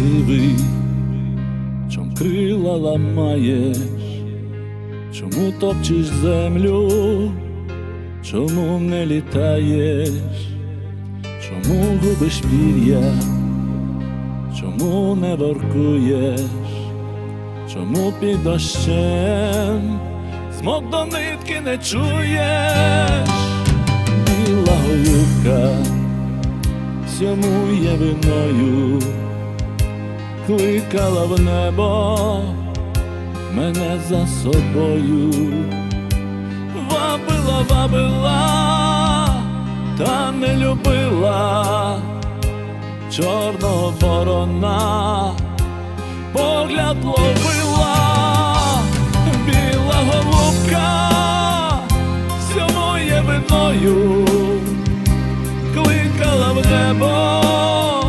сивий, чом крила ламаєш, чому топчеш землю, чому не літаєш, чому губиш пір'я, чому не воркуєш, чому під дощем смок до нитки не чуєш, біла голубка всьому є виною, кликала в небо мене за собою, вабила, вабила, та не любила чорного ворона, погляд ловила, біла голубка, всьому є виною